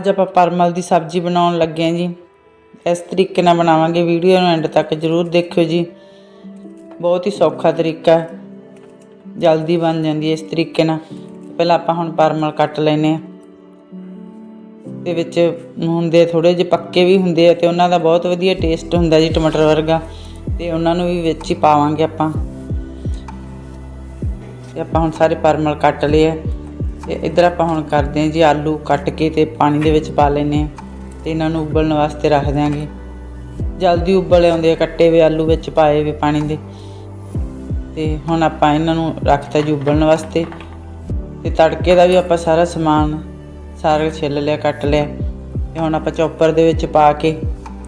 ਅੱਜ ਆਪਾਂ ਪਰਮਲ ਦੀ ਸਬਜ਼ੀ ਬਣਾਉਣ ਲੱਗੇ ਹਾਂ ਜੀ। ਇਸ ਤਰੀਕੇ ਨਾਲ ਬਣਾਵਾਂਗੇ। ਵੀਡੀਓ ਨੂੰ ਐਂਡ ਤੱਕ ਜਰੂਰ ਦੇਖਿਓ ਜੀ। ਬਹੁਤ ਹੀ ਸੌਖਾ ਤਰੀਕਾ ਜਲਦੀ ਬਣ ਜਾਂਦੀ ਹੈ ਇਸ ਤਰੀਕੇ ਨਾਲ। ਪਹਿਲਾਂ ਆਪਾਂ ਹੁਣ ਪਰਮਲ ਕੱਟ ਲੈਨੇ ਆ ਦੇ ਵਿੱਚ ਹੁੰਦੇ ਥੋੜੇ ਜਿਹੇ ਪੱਕੇ ਵੀ ਹੁੰਦੇ ਆ ਤੇ ਉਹਨਾਂ ਦਾ ਬਹੁਤ ਵਧੀਆ ਟੇਸਟ ਹੁੰਦਾ ਜੀ ਟਮਾਟਰ ਵਰਗਾ। ਤੇ ਉਹਨਾਂ ਨੂੰ ਵੀ ਵਿੱਚ ਹੀ ਪਾਵਾਂਗੇ ਆਪਾਂ। ਤੇ ਆਪਾਂ ਹੁਣ ਸਾਰੇ ਪਰਮਲ ਕੱਟ ਲਏ ਆ। ਤੇ ਇੱਧਰ ਆਪਾਂ ਹੁਣ ਕਰਦੇ ਹਾਂ ਜੀ ਆਲੂ ਕੱਟ ਕੇ ਤੇ ਪਾਣੀ ਦੇ ਵਿੱਚ ਪਾ ਲੈਨੇ ਆ ਤੇ ਇਹਨਾਂ ਨੂੰ ਉਬਲਣ ਵਾਸਤੇ ਰੱਖ ਦਿਆਂਗੇ। ਜਲਦੀ ਉਬਲ ਆਉਂਦੇ ਆ ਕੱਟੇ ਹੋਏ ਆਲੂ ਵਿੱਚ ਪਾਏ ਹੋਏ ਪਾਣੀ ਦੇ। ਤੇ ਹੁਣ ਆਪਾਂ ਇਹਨਾਂ ਨੂੰ ਰੱਖਤਾ ਜੀ ਉਬਲਣ ਵਾਸਤੇ। ਤੇ ਤੜਕੇ ਦਾ ਵੀ ਆਪਾਂ ਸਾਰਾ ਸਮਾਨ, ਸਾਰਾ ਛਿੱਲ ਲਿਆ, ਕੱਟ ਲਿਆ। ਤੇ ਹੁਣ ਆਪਾਂ ਚੌਪਰ ਦੇ ਵਿੱਚ ਪਾ ਕੇ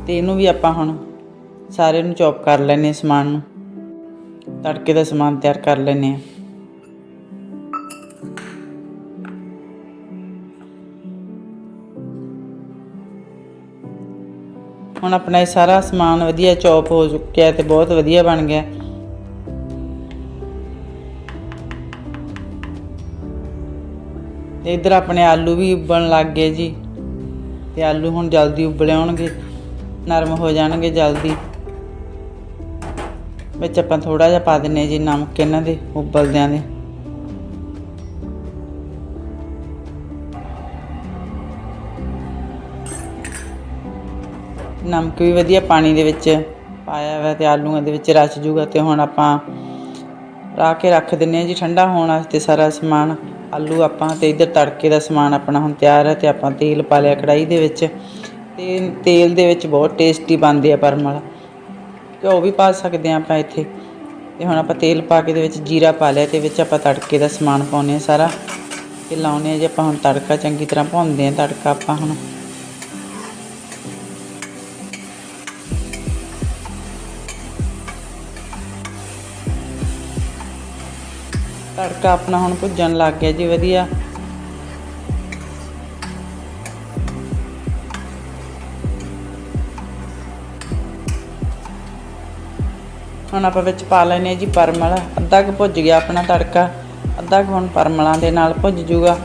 ਤੇ ਇਹਨੂੰ ਵੀ ਆਪਾਂ ਹੁਣ ਸਾਰੇ ਨੂੰ ਚੌਪ ਕਰ ਲੈਨੇ ਆ ਸਮਾਨ ਨੂੰ। ਤੜਕੇ ਦਾ ਸਮਾਨ ਤਿਆਰ ਕਰ ਲੈਨੇ ਆ ਹੁਣ ਆਪਣਾ ਇਹ ਸਾਰਾ ਸਮਾਨ ਵਧੀਆ ਚੌਪ ਹੋ ਚੁੱਕਿਆ ਤੇ ਬਹੁਤ ਵਧੀਆ ਬਣ ਗਿਆ। ਤੇ ਇਧਰ ਆਪਣੇ ਆਲੂ ਵੀ ਉਬਲਣ ਲੱਗ ਗਏ ਜੀ। ਤੇ ਆਲੂ ਹੁਣ ਜਲਦੀ ਉਬਲੇ ਹੋਣਗੇ ਨਰਮ ਹੋ ਜਾਣਗੇ ਜਲਦੀ। ਵਿੱਚ ਆਪਾਂ ਥੋੜਾ ਜਿਹਾ ਪਾ ਦਿੰਨੇ ਜੀ ਨਮਕ ਇਹਨਾਂ ਦੇ ਉਬਲਦਿਆਂ ਦੇ। ਨਮਕ ਵੀ ਵਧੀਆ ਪਾਣੀ ਦੇ ਵਿੱਚ ਪਾਇਆ ਹੋਇਆ ਤੇ ਆਲੂਆਂ ਦੇ ਵਿੱਚ ਰਚ ਜੂਗਾ ਤੇ ਹੁਣ ਆਪਾਂ ਰਾ ਕੇ ਰੱਖ ਦਿੰਨੇ ਆ ਜੀ, ਠੰਡਾ ਹੋਣ ਵਾਸਤੇ ਸਾਰਾ ਸਮਾਨ। ਆਲੂ ਆਪਾਂ ਤੇ ਇਧਰ ਤੜਕੇ ਦਾ ਸਮਾਨ ਆਪਣਾ ਹੁਣ ਤਿਆਰ ਹੈ ਤੇ ਆਪਾਂ ਤੇਲ ਪਾ ਲਿਆ ਕੜਾਈ ਦੇ ਵਿੱਚ। ਤੇ ਤੇਲ ਦੇ ਵਿੱਚ ਬਹੁਤ ਟੇਸਟੀ ਬਣਦੇ ਆ ਪਰਮਲ। ਘਿਓ ਵੀ ਪਾ ਸਕਦੇ ਆ ਆਪਾਂ ਇੱਥੇ। ਤੇ ਹੁਣ ਆਪਾਂ ਤੇਲ ਪਾ ਕੇ ਦੇ ਵਿੱਚ ਜੀਰਾ ਪਾ ਲਿਆ ਤੇ ਵਿੱਚ ਆਪਾਂ ਤੜਕੇ ਦਾ ਸਮਾਨ ਪਾਉਨੇ ਆ ਸਾਰਾ। ਤੇ ਲਾਉਨੇ ਆ ਜੀ ਆਪਾਂ ਹੁਣ ਤੜਕਾ ਚੰਗੀ ਤਰ੍ਹਾਂ ਭੁੰਨਦੇ ਆ ਤੜਕਾ ਆਪਾਂ ਹੁਣ। ਤੜਕਾ ਆਪਣਾ ਹੁਣ ਭੁੱਜਣ ਲੱਗ ਗਿਆ ਜੀ, ਵਧੀਆ। ਹੁਣ ਆਪਾਂ ਵਿੱਚ ਪਾ ਲੈਨੇ ਆ ਜੀ ਪਰਮਲ। ਅੱਧਾ ਕੁ ਭੁੱਜ ਗਿਆ ਆਪਣਾ ਤੜਕਾ। ਅੱਧਾ ਕੁ ਹੁਣ ਪਰਮਲਾਂ ਦੇ ਨਾਲ ਭੁੱਜ ਜੂਗਾ।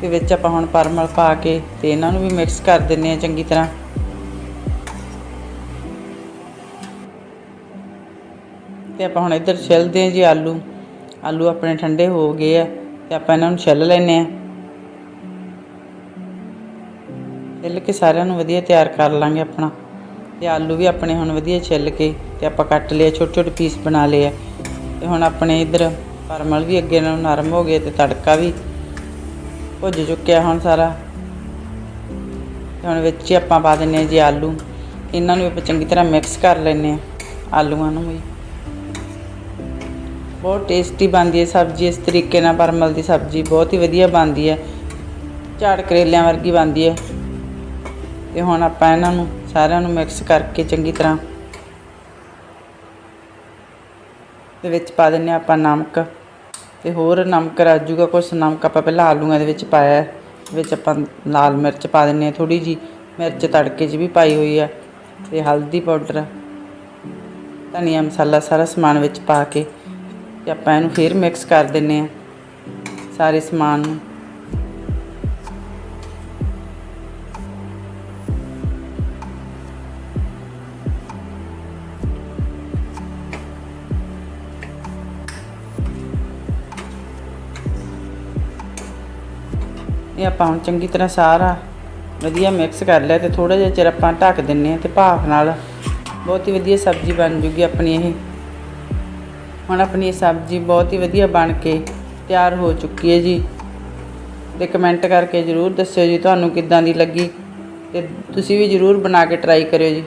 ਤੇ ਵਿੱਚ ਆਪਾਂ ਹੁਣ ਪਰਮਲ ਪਾ ਕੇ ਤੇ ਇਹਨਾਂ ਨੂੰ ਵੀ ਮਿਕਸ ਕਰ ਦਿੰਨੇ ਆ ਚੰਗੀ ਤਰ੍ਹਾਂ। ਤੇ ਆਪਾਂ ਹੁਣ ਇੱਧਰ ਛਿਲਦੇ ਆ ਜੀ ਆਲੂ। ਆਲੂ ਆਪਣੇ ਠੰਡੇ ਹੋ ਗਏ ਆ ਤੇ ਆਪਾਂ ਇਹਨਾਂ ਨੂੰ ਛਿੱਲ ਲੈਨੇ ਆ ਛਿੱਲ ਕੇ ਸਾਰਿਆਂ ਨੂੰ ਵਧੀਆ ਤਿਆਰ ਕਰ ਲਾਂਗੇ ਆਪਣਾ। ਤੇ ਆਲੂ ਵੀ ਆਪਣੇ ਹੁਣ ਵਧੀਆ ਛਿੱਲ ਕੇ ਤੇ ਆਪਾਂ ਕੱਟ ਲਿਆ ਛੋਟੇ ਛੋਟੇ ਪੀਸ ਬਣਾ ਲਏ ਆ। ਤੇ ਹੁਣ ਆਪਣੇ ਇੱਧਰ ਪਰਮਲ ਵੀ ਅੱਗੇ ਨਾਲੋਂ ਨਰਮ ਹੋ ਗਏ ਤੇ ਤੜਕਾ ਵੀ ਭੁੱਜ ਚੁੱਕਿਆ ਹੁਣ ਸਾਰਾ। ਤੇ ਹੁਣ ਵਿੱਚ ਹੀ ਆਪਾਂ ਪਾ ਦਿੰਨੇ ਆ ਜੀ ਆਲੂ। ਇਹਨਾਂ ਨੂੰ ਆਪਾਂ ਚੰਗੀ ਤਰ੍ਹਾਂ ਮਿਕਸ ਕਰ ਲੈਨੇ ਆ ਆਲੂਆਂ ਨੂੰ ਵੀ। ਬਹੁਤ ਟੇਸਟੀ ਬਣਦੀ ਹੈ ਸਬਜ਼ੀ, ਇਸ ਤਰੀਕੇ ਨਾਲ ਪਰਮਲ ਦੀ ਸਬਜ਼ੀ ਬਹੁਤ ਹੀ ਵਧੀਆ ਬਣਦੀ ਹੈ। ਝਾੜ ਕਰੇਲਿਆਂ ਵਰਗੀ ਬਣਦੀ ਹੈ। ਤੇ ਹੁਣ ਆਪਾਂ ਇਹਨਾਂ ਨੂੰ ਸਾਰਿਆਂ ਨੂੰ ਮਿਕਸ ਕਰਕੇ ਚੰਗੀ ਤਰ੍ਹਾਂ ਦੇ ਵਿੱਚ ਪਾ ਦਿੰਨੇ ਹਾਂ ਆਪਾਂ ਨਮਕ। ਤੇ ਹੋਰ ਨਮਕ ਰਾਜੂਗਾ ਕੁਛ ਨਮਕ ਆਪਾਂ ਪਹਿਲਾਂ ਆਲੂਆਂ ਦੇ ਵਿੱਚ ਪਾਇਆ ਵਿੱਚ ਆਪਾਂ ਲਾਲ ਮਿਰਚ ਪਾ ਦਿੰਨੇ ਆ ਥੋੜੀ ਜੀ ਮਿਰਚ ਤੜਕੇ 'ਚ ਵੀ ਪਾਈ ਹੋਈ ਆ ਤੇ ਹਲਦੀ ਪਾਊਡਰ, ਧਨੀਆ ਮਸਾਲਾ ਸਾਰਾ ਸਮਾਨ ਵਿੱਚ ਪਾ ਕੇ ਤੇ ਆਪਾਂ ਇਹਨੂੰ ਫਿਰ ਮਿਕਸ ਕਰ ਦਿੰਨੇ ਆ ਸਾਰੇ ਸਮਾਨ ਨੂੰ। ਇਹ ਆਪਾਂ ਹੁਣ ਚੰਗੀ ਤਰ੍ਹਾਂ ਸਾਰਾ ਵਧੀਆ ਮਿਕਸ ਕਰ ਲਿਆ ਤੇ ਥੋੜਾ ਜਿਹਾ ਚਿਰ ਆਪਾਂ ਢੱਕ ਦਿੰਨੇ ਆ ਤੇ ਭਾਫ ਨਾਲ। ਬਹੁਤ ਹੀ ਵਧੀਆ ਸਬਜ਼ੀ ਬਣ ਜੂਗੀ ਆਪਣੀ ਇਹ। ਹੁਣ ਆਪਣੀ ਸਬਜ਼ੀ ਬਹੁਤ ਹੀ ਵਧੀਆ ਬਣ ਕੇ ਤਿਆਰ ਹੋ ਚੁੱਕੀ ਹੈ ਜੀ। ਤੇ ਕਮੈਂਟ ਕਰਕੇ ਜਰੂਰ ਦੱਸਿਓ ਜੀ, ਤੁਹਾਨੂੰ ਕਿੱਦਾਂ ਦੀ ਲੱਗੀ ਤੇ ਤੁਸੀਂ ਵੀ ਜਰੂਰ ਬਣਾ ਕੇ ਟਰਾਈ ਕਰਿਓ ਜੀ।